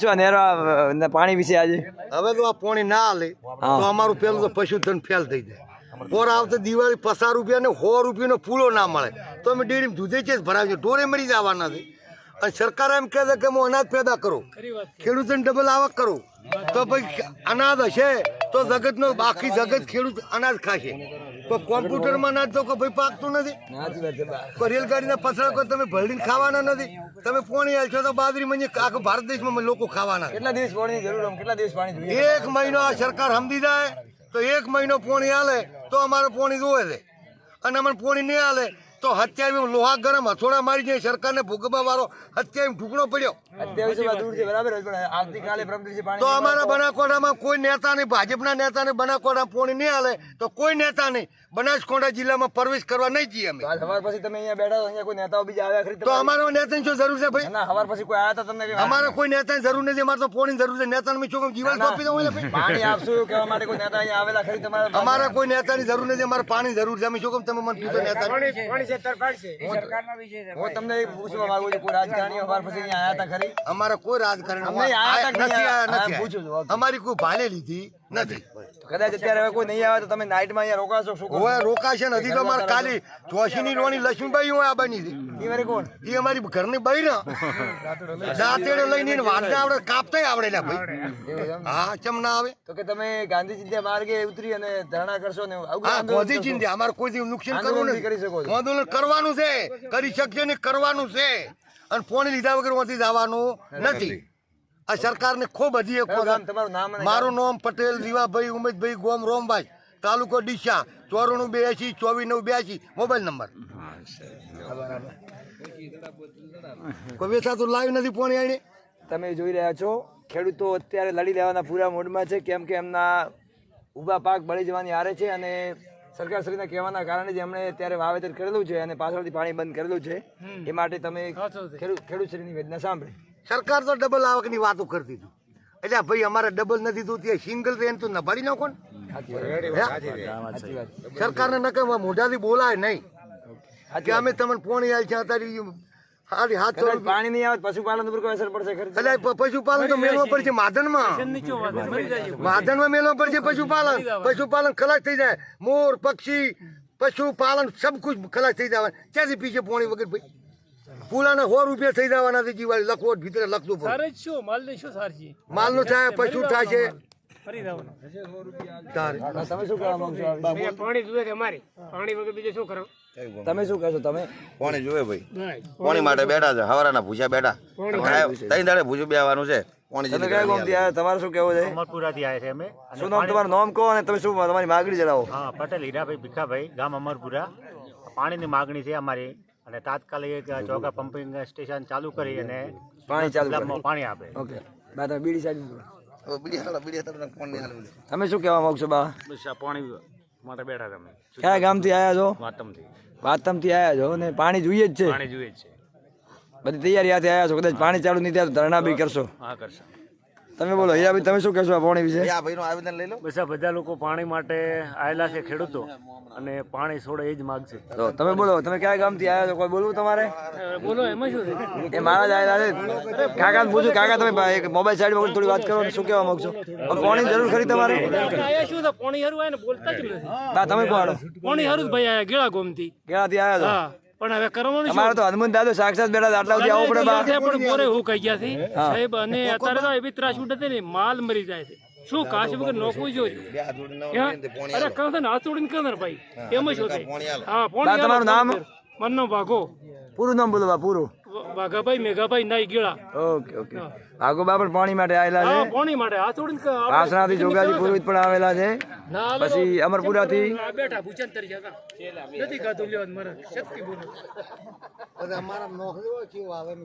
શું નેરો પાણી વિશે આજે. હવે તો આ પોણી ના હાલે. તો અમારું પેલું તો પશુધન ફેલ થઈ જાય. પોર આવતા દિવાળી પચાસ રૂપિયા ને સો રૂપિયાનો ફૂલો ના મળે. તો અમે ડેરી દૂધે છે જ ભરાવીએ ઢોરે મરી જવાના છે. અને સરકાર એમ કહે છે કે હું અનાજ પેદા કરું. ખેડૂતોને ડબલ આવક કરું. તો ભાઈ અનાજ હશે તો જગતનો બાકી જગત ખેડૂત અનાજ ખાશે. તો કોમ્પ્યુટરમાં નાખતો કે ભાઈ પાકતું નથી. કોઈ રેલગાડીના પસરા તમે ભરડીને ખાવાના નથી. તમે પોણી હાલ છો તો બાજરી મંજી આખો ભારત દેશમાં લોકો ખાવાના. કેટલા દિવસ પાણીની જરૂર કેટલા દિવસ પાણી એક મહિનો આ સરકાર સમજી જાય તો એક મહિનો પોણી હાલે તો અમારે પોણી જોવે છે. અને અમને પોણી નહીં હાલે તો હત્યા લોહા ગરમ હથોડા મારી જાય સરકારને ભૂગવવા વાળો હત્યા ઢુકડો પડ્યો. તો અમારા બનાસકાંઠામાં કોઈ નેતા નહીં ભાજપના નેતાને બનાસકાંઠા પોણી નહીં હાલે તો કોઈ નેતા નહીં. બનાસકાંઠા જિલ્લામાં પ્રવેશ કરવા નહીં જઈએ અમે. સવાર પછી તમે અહીંયા બેઠા અહીંયા કોઈ નેતાઓ બીજા આવ્યા ખરી? તો અમારો અમારા નેતાની શું જરૂર છે ભાઈ? ના સવાર પછી કોઈ આવ્યા હતા તમને અમારે કોઈ નેતાની જરૂર નથી અમારે તો પોણી જરૂર છે. નેતાને મેં શું જીવન સોંપી દઉં પાણી આપશું કહેવા માટે કોઈ નેતા અહીંયા આવેલા ખરી તમારે અમારા અમારે કોઈ નેતાની જરૂર નથી અમારે પાણી જરૂર છે. અમે શું તમે મને કીધું નેતા હું તમને એ પૂછવા માંગુ છું કોઈ રાજકારણીઓ સવાર પછી અહીંયા આવ્યા હતા ખરી? અમારે કોઈ રાજકારણ અમે આયા તા નથી કે આયા આ નથી પૂછું છું, અમારી કોઈ ભાલે લીધી નથી. કદાચ અત્યારે હવે કોઈ નહીં આવે તો તમે નાઇટમાં અહીંયા રોકાશો શું હવે રોકાશે નથી તો અમારે કાલી ચોસીની રોણી લક્ષ્મીબાઈ હોય આ બની કોણ? એ અમારી ઘરની બઈ ને દાંતેડે લઈને એને આવડે કાપતા આવડે ને ભાઈ. હા ચમ ના આવે. તો કે તમે ગાંધીજી માર્ગે ઉતરી અને ધરણા કરશો ને હા ગાંધીજી ગોધી અમારે કોઈ નુકસાન કરવું નથી કરી શકો આંદોલન કરવાનું છે. કરી શકશે ને કરવાનું છે. અને ફોન લીધા વગર ત્યાંથી જવાનું નથી. આ સરકારને ખૂબ હજી એક મારું નામ પટેલ રીવાભાઈ ઉમેશભાઈ ગોમ રોમભાઈ. તાલુકો ડીસા. ચોરાણું બ્યાસી ચોવીસ નવ બ્યાસી મોબાઈલ નંબર. કોઈ વેચાતું લાવી નથી પોણી એને તમે જોઈ રહ્યા છો ખેડૂતો અત્યારે લડી લેવાના પૂરા મૂડમાં છે કેમ કે એમના ઊભા પાક બળી જવાની આરે છે અને સરકારશ્રીના કહેવાના કારણે જ એમણે અત્યારે વાવેતર કરેલું છે અને પાછળથી પાણી બંધ કરેલું છે. એ માટે તમે ખેડૂત ખેડૂતશ્રીની વેદના સાંભળી. સરકાર તો ડબલ આવકની વાતો કરતી હતી. એટલે ભાઈ અમારે ડબલ નથી થતું સિંગલ રેન તો નભાડી નાખો ને. સરકારને ન કહેવા મોઢાથી બોલાય નહીં. કે અમે તમને પોણી આવી છે અત્યારે કદાચ પાણી નહીં આવે પશુપાલન ઉપર કોઈ અસર પડશે એટલે પશુપાલન તો મેળવો પડશે માધનમાં. માધનમાં મેળવો પડશે પશુપાલન. પશુપાલન ખલાસ થઈ જાય. મોર પક્ષી પશુપાલન સબ કુછ ખલાસ થઈ જાય ક્યાંથી પીછે પોણી વગર ભાઈ? પુલાના સો રૂપિયા થઈ જવાના છે જીવાળી. લખવો ભીતરે લખતું પડે શું? માલ ને શું સારજી? માલનું થાય પશુ થાય છે? તમે શું કહેવા માંગશો આ પાણી જોઈએ છે અમારે. પાણી વગર બીજું શું કરો તમે શું કહેશો તમે? પાણી જોવે ભાઈ. ભાઈ પાણી માટે બેઠા છે હવારાના ભૂસ્યા બેઠા. ત્રણ દાડે ભૂસ્યું બેવાનું છે. તમે કયા ગામથી આવ્યા? તમારે શું કહેવું છે? અમરપુરાથી આવ્યા છે અમે. શું નામ તમારું? નામ કહો અને તમે શું તમારી માગણી જણાવો. હા પટેલ હીરાભાઈ ભીખાભાઈ ગામ અમરપુરા. પાણીની માગણી છે અમારી. અને તાત્કાલિક ચોકા ચોગા પમ્પિંગ સ્ટેશન ચાલુ કરી અને પાણી ચાલુ પાણી આપે. ઓકે. બા તમે બીડી સાઈડ મૂકો. બીડી હાલો બીડી તમને પાણી હાલો. તમે શું કહેવા માંગશો બા? બસ આ પાણી માટે બેઠા તમે. કયા ગામથી આવ્યા છો? વાતમથી. વાતમથી આવ્યા છો અને પાણી જોઈએ જ છે? પાણી જોઈએ જ છે. બધી તૈયારી હાથે આવ્યા છો? કદાચ પાણી ચાલુ નહીં થાય તો ધરણા બી કરશો. હા કરશે. તમે બોલો હીરાભાઈ તમે શું કહેશો આ પાણી વિશે? આ ભાઈનું આવેદન લઈ લો. બસ આ બધા લોકો પાણી માટે આયેલા છે ખેડૂતો અને પાણી છોડે એ જ માગશે તો તમે બોલો તમે કયા ગામથી આવ્યા છો? કોઈ બોલવું તમારે? બોલો એમાં શું છે? એ મારા જ આયેલા છે. કાકા પૂછું કાકા તમે એક મોબાઈલ સાઈડમાં થોડી વાત કરો શું કહેવા માંગશો? પાણી જરૂર ખરી તમારે? આયા શું પાણી હરું આયા ને બોલતા જ નથી. તમે કોણ? પાણી હરું ભાઈ આયા ગેળા ગોમથી ગેળાથી આવ્યા છો? હા. પણ હવે કરવાનું અમારે તો હનુમાન દાદો સાક્ષાત બેઠા આટલા સુધી આવવું પડે બા. પણ મોરે હું કહી ગયા છે સાહેબ અને અત્યારે તો એવી ત્રાસ ઉઠે છે ને માલ મરી જાય છે. શું કાશ વગર નોકવું જોઈએ? અરે ને હાથ ઉડીને કહો ને ભાઈ. એમ જ હોતે હા તમારું નામ? મનનો ભાગો. પૂરું નામ બોલો બા પૂરું. વાઘાભાઈ મેઘાભાઈ નાઈ ગીળા. Okay okay. ભાગોબા પણ પાણી માટે આવેલા હા છે પાણી માટે. આ થોડી વાસણાથી જોગાજી પુરોહિત પણ આવેલા છે. પછી અમરપુરાથી થી બેઠા ભૂચન તરી જતા નથી ખાધું લેવાનું મારે. શક્તિ બોલો અમારા નોકરીઓ કેવું આવે ને